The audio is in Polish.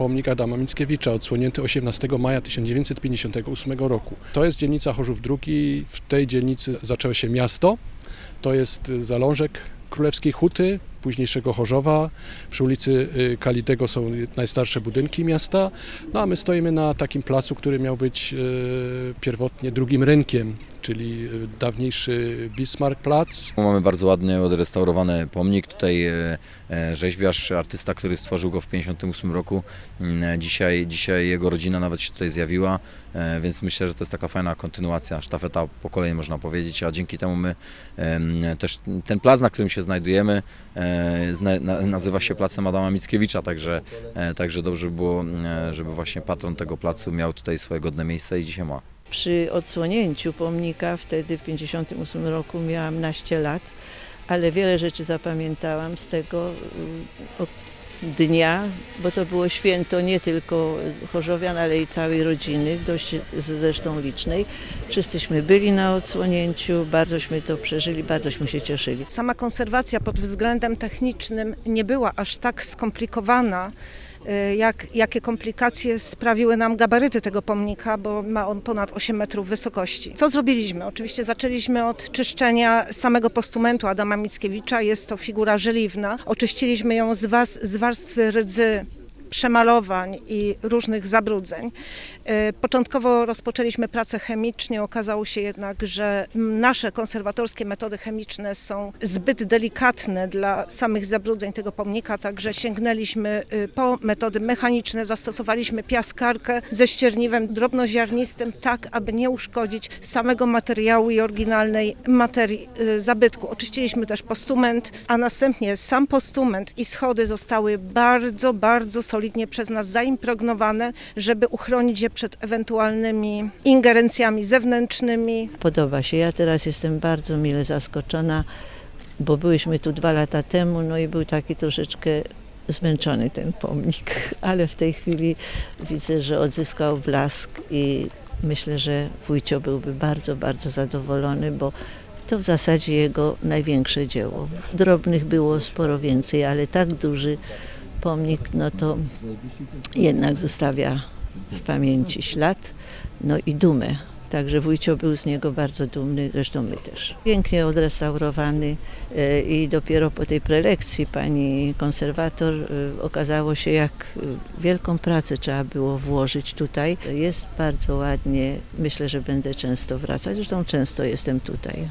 pomnik Adama Mickiewicza, odsłonięty 18 maja 1958 roku. To jest dzielnica Chorzów II. W tej dzielnicy zaczęło się miasto. To jest y, zalążek Królewskiej Huty, późniejszego Chorzowa. Przy ulicy y, Kalitego są najstarsze budynki miasta. No a my stoimy na takim placu, który miał być y, pierwotnie drugim rynkiem, czyli y, dawniejszy Bismarckplatz. Mamy bardzo ładnie odrestaurowany pomnik. Tutaj e, e, rzeźbiarz, artysta, który stworzył go w 1958 roku. Mm, Dzisiaj, dzisiaj jego rodzina nawet się tutaj zjawiła, e, więc myślę, że to jest taka fajna kontynuacja, sztafeta pokoleń można powiedzieć, a dzięki temu my też ten plac, na którym się znajdujemy, e, zna, na, nazywa się Placem Adama Mickiewicza, także, e, także dobrze by było, e, żeby właśnie patron tego placu miał tutaj swoje godne miejsce i dzisiaj ma. Przy odsłonięciu pomnika wtedy w 1958 roku miałam naście lat, ale wiele rzeczy zapamiętałam z tego y, dnia, bo to było święto nie tylko Chorzowian, ale i całej rodziny, dość zresztą licznej. Wszyscyśmy byli na odsłonięciu, bardzośmy to przeżyli, bardzośmy się cieszyli. Sama konserwacja pod względem technicznym nie była aż tak skomplikowana, jak, jakie komplikacje sprawiły nam gabaryty tego pomnika, bo ma on ponad 8 metrów wysokości. Co zrobiliśmy? Oczywiście zaczęliśmy od czyszczenia samego postumentu Adama Mickiewicza. Jest to figura żeliwna. Oczyściliśmy ją z, was, z warstwy rdzy przemalowań i różnych zabrudzeń. E, Początkowo rozpoczęliśmy pracę chemicznie, okazało się jednak, że nasze konserwatorskie metody chemiczne są zbyt delikatne dla samych zabrudzeń tego pomnika, także sięgnęliśmy y, po metody mechaniczne, zastosowaliśmy piaskarkę ze ścierniwem drobnoziarnistym, tak aby nie uszkodzić samego materiału i oryginalnej materii y, zabytku. Oczyściliśmy też postument, a następnie sam postument i schody zostały bardzo, bardzo solidnie przez nas zaimpregnowane, żeby uchronić je przed ewentualnymi ingerencjami zewnętrznymi. Podoba się. Ja teraz jestem bardzo mile zaskoczona, bo byliśmy tu dwa lata temu, no i był taki troszeczkę zmęczony ten pomnik, ale w tej chwili widzę, że odzyskał blask i myślę, że wójcio byłby bardzo, bardzo zadowolony, bo to w zasadzie jego największe dzieło. Drobnych było sporo więcej, ale tak duży pomnik, no to jednak zostawia w pamięci ślad, no i dumę. Także wójcio był z niego bardzo dumny, zresztą my też. Pięknie odrestaurowany e, i dopiero po tej prelekcji pani konserwator e, okazało się, jak wielką pracę trzeba było włożyć tutaj. Jest bardzo ładnie, myślę, że będę często wracać, zresztą często jestem tutaj.